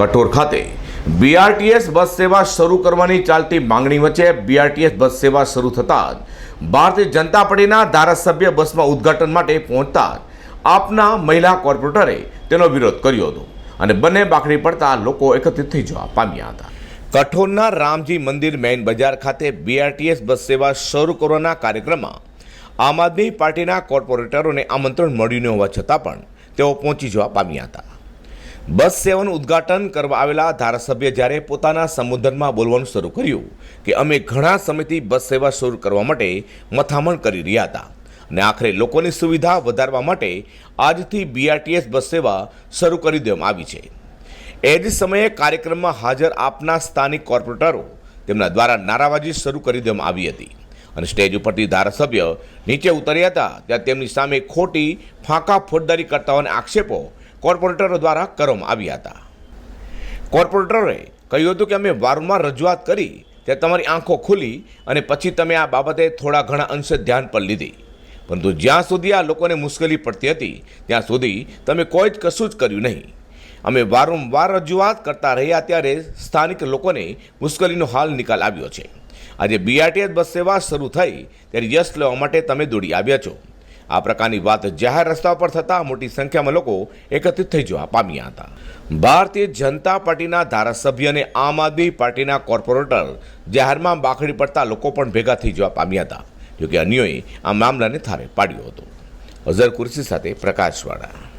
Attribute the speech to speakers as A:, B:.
A: કઠોર ખાતે BRTS bus સેવા શરૂ કરવાની ચાલતી માંગણી વચ્ચે બીઆરટીએસ બસ સેવા શરૂ થતાં જ ભારતીય જનતા પાર્ટીના ધારાસભ્ય બસમાં ઉદ્ઘાટન માટે પહોંચતા જ આપના મહિલા કોર્પોરેટરે તેનો વિરોધ કર્યો હતો અને બંને બાકડી પડતા લોકો એકત્રિત થઈ જવા પામ્યા હતા. કઠોરના રામજી મંદિર મેઇન બજાર ખાતે બીઆરટીએસ બસ સેવા શરૂ કરવાના કાર્યક્રમમાં આમ આદમી પાર્ટીના કોર્પોરેટરોને આમંત્રણ મળ્યું ન હોવા છતાં પણ તેઓ પહોંચી જવા પામ્યા હતા. બસ સેવાનું ઉદ્ઘાટન કરવા આવેલા ધારાસભ્ય જ્યારે પોતાના સંબોધનમાં બોલવાનું શરૂ કર્યું કે અમે ઘણા સમયથી બસ સેવા શરૂ કરવા માટે મથામણ કરી રહ્યા હતા અને આખરે લોકોની સુવિધા વધારવા માટે આજથી બીઆરટીએસ બસ સેવા શરૂ કરી દેવામાં આવી છે. એ જ સમયે કાર્યક્રમમાં હાજર આપના સ્થાનિક કોર્પોરેટરો તેમના દ્વારા નારાબાજી શરૂ કરી દેવામાં આવી હતી અને સ્ટેજ ઉપરથી ધારાસભ્ય નીચે ઉતર્યા હતા, ત્યાં તેમની સામે ખોટી ફાંકા ફોજદારી કરતાઓને આક્ષેપો કોર્પોરેટરો દ્વારા કરવામાં આવ્યા હતા. કોર્પોરેટરોએ કહ્યું હતું કે અમે વારંવાર રજૂઆત કરી તે તમારી આંખો ખુલી અને પછી તમે આ બાબતે થોડા ઘણા અંશે ધ્યાન પર લીધી. પરંતુ જ્યાં સુધી આ લોકોને મુશ્કેલી પડતી હતી, ત્યાં સુધી તમે કોઈ જ કશું જ કર્યું નહીં. અમે વારંવાર રજૂઆત કરતા રહ્યા ત્યારે સ્થાનિક લોકોને મુશ્કેલીનો હાલ નિકાલ આવ્યો છે. આજે બીઆરટીએસ બસ સેવા શરૂ થઈ, ત્યારે યશ લેવા માટે તમે દોડી આવ્યા છો. આ પ્રકારની વાત જાહેર રસ્તા પર થતાં મોટી સંખ્યામાં લોકો એકત્રિત થઈ જવા પામ્યા હતા. ભારતીય જનતા પાર્ટીના ધારાસભ્ય અને આમ આદમી પાર્ટીના કોર્પોરેટર જાહેરમાં બાખડી પડતા લોકો પણ ભેગા થઈ જવા પામ્યા હતા, જોકે અન્યોએ આ મામલાને થારે પાડ્યો હતો. અઝર કુર્સી સાથે પ્રકાશવાળા.